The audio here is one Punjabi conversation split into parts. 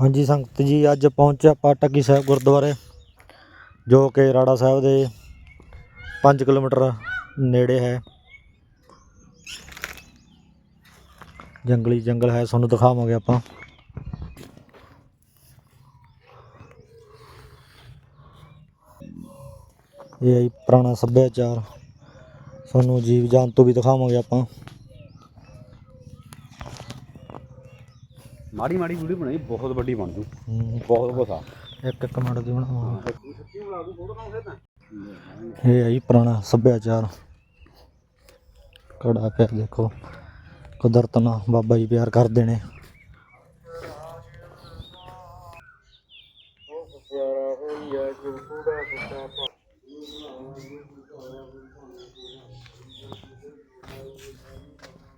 ਹਾਂਜੀ, ਸੰਗਤ ਜੀ, ਅੱਜ ਪਹੁੰਚਿਆ ਆਪਾਂ ਟੱਕੀ ਸਾਹਿਬ ਗੁਰਦੁਆਰੇ, ਜੋ ਕਿ ਰਾੜਾ ਸਾਹਿਬ ਦੇ 5 ਕਿਲੋਮੀਟਰ ਨੇੜੇ ਹੈ। ਜੰਗਲੀ ਜੰਗਲ ਹੈ, ਤੁਹਾਨੂੰ ਦਿਖਾਵਾਂਗੇ ਆਪਾਂ। ਇਹ ਹੈ ਪੁਰਾਣਾ ਸੱਭਿਆਚਾਰ, ਤੁਹਾਨੂੰ ਜੀਵ ਜੰਤੂ ਵੀ ਦਿਖਾਵਾਂਗੇ ਆਪਾਂ। ਮਾੜੀ ਮਾੜੀ ਵੀਡੀਓ ਬਣਾਈ ਬਹੁਤ ਵੱਡੀ ਬਣ ਜੂ। ਬਹੁਤ ਕੁਛ ਇੱਕ ਇੱਕ ਮਿੰਟ ਦੀ ਬਣਾਵਾਂ। ਇਹ ਹੈ ਜੀ ਪੁਰਾਣਾ ਸੱਭਿਆਚਾਰ। ਕੜਾ ਪਿਆ ਦੇਖੋ। ਕੁਦਰਤ ਨਾਲ ਬਾਬਾ ਜੀ ਪਿਆਰ ਕਰਦੇ ਨੇ।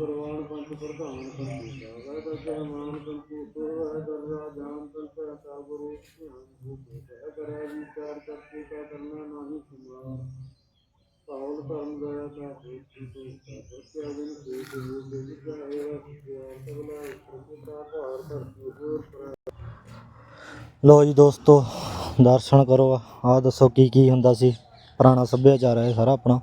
ਪਰਵਾਨ ਪੰਜ ਪ੍ਰਧਾਨ ਪੰਜ ਸਾਗਰ ਦਰਜਾ ਮਾਨ ਪੰਜ ਤੋਹ ਦਰਜਾ ਜਾਨ ਪੰਜ ਸਾਗਰੇ ਧਿਆਨ ਕਰਿਆ ਵਿਚਾਰ ਕਰਕੇ ਕਾ ਕਰਨਾ ਨਹੀਂ ਸੁਮਾ ਪਾਉਲ ਕਰਮ ਦਇਆ ਦਾ ਦੇਖੀ ਤੇ ਸਤਿਆ ਦਿਨ ਤੇ ਤੇ ਦੇ ਜਾਏ ਸਗਲਾ ਪ੍ਰਭੂ ਦਾ ਭਾਰ ਧਰਤੀ ਹੋਰ ਪਰ ਲੋ ਜੀ ਦੋਸਤੋ ਦਰਸ਼ਨ ਕਰੋ ਆਹ ਦੱਸੋ ਕੀ ਕੀ ਹੁੰਦਾ ਸੀ ਪੁਰਾਣਾ ਸੱਭਿਆਚਾਰ ਹੈ ਸਾਰਾ ਆਪਣਾ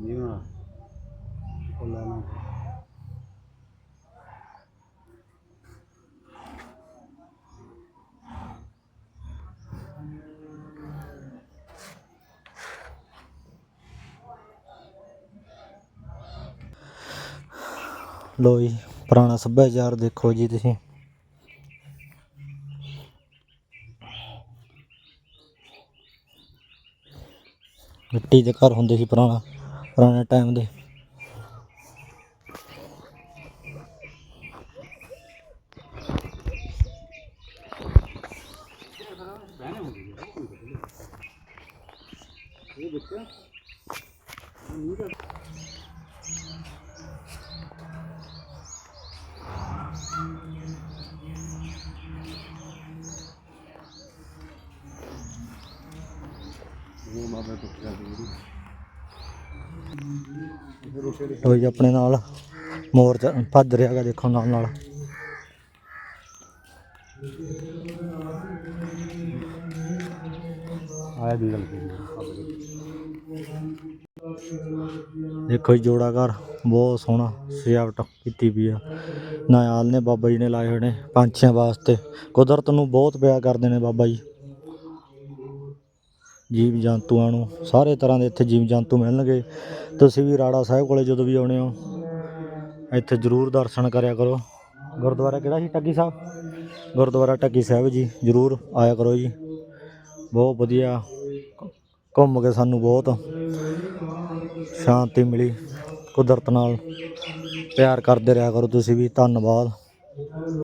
ਨਹੀਂ ਬਣਾ ਉਹ ਲੈ ਲਾ। ਲੋ ਜੀ ਪੁਰਾਣਾ ਸੱਭਿਆਚਾਰ ਦੇਖੋ ਜੀ ਤੁਸੀਂ। ਮਿੱਟੀ ਦੇ ਘਰ ਹੁੰਦੇ ਸੀ ਪੁਰਾਣਾ ਪੁਰਾਣੇ ਟਾਈਮ ਦੇ। ਉਹ ਮਾਪੇ ਲੋ ਜੀ ਆਪਣੇ ਨਾਲ ਮੋਰ ਭੱਜ ਰਿਹਾ ਗਾ ਦੇਖੋ ਨਾਲ ਨਾਲ। ਆਇਆ ਦੀ ਗੱਲ ਕੀ ਦੇਖੋ ਜੀ ਜੋੜਾ ਘਰ ਬਹੁਤ ਸੋਹਣਾ ਸਜਾਵਟ ਕੀਤੀ ਵੀ ਆ। ਨਾਇਆਲ ਨੇ ਬਾਬਾ ਜੀ ਨੇ ਲਾਏ ਹੋਏ ਨੇ ਪੰਛੀਆਂ ਵਾਸਤੇ। ਕੁਦਰਤ ਨੂੰ ਬਹੁਤ ਪਿਆਰ ਕਰਦੇ ਨੇ ਬਾਬਾ ਜੀ। ਜੀਵ ਜੰਤੂਆਂ ਨੂੰ, ਸਾਰੇ ਤਰ੍ਹਾਂ ਦੇ ਇੱਥੇ ਜੀਵ ਜੰਤੂ ਮਿਲਣਗੇ। ਤੁਸੀਂ ਵੀ ਰਾੜਾ ਸਾਹਿਬ ਕੋਲੇ ਜਦੋਂ ਵੀ ਆਉਣੇ ਹੋ, ਇੱਥੇ ਜ਼ਰੂਰ ਦਰਸ਼ਨ ਕਰਿਆ ਕਰੋ। ਗੁਰਦੁਆਰਾ ਕਿਹੜਾ ਸੀ? ਟੱਗੀ ਸਾਹਿਬ? ਗੁਰਦੁਆਰਾ ਟੱਗੀ ਸਾਹਿਬ ਜੀ, ਜ਼ਰੂਰ ਆਇਆ ਕਰੋ ਜੀ। ਬਹੁਤ ਵਧੀਆ, ਘੁੰਮ ਕੇ ਸਾਨੂੰ ਬਹੁਤ ਸ਼ਾਂਤੀ ਮਿਲੀ। ਕੁਦਰਤ ਨਾਲ ਪਿਆਰ ਕਰਦੇ ਰਿਹਾ ਕਰੋ ਤੁਸੀਂ ਵੀ, ਧੰਨਵਾਦ।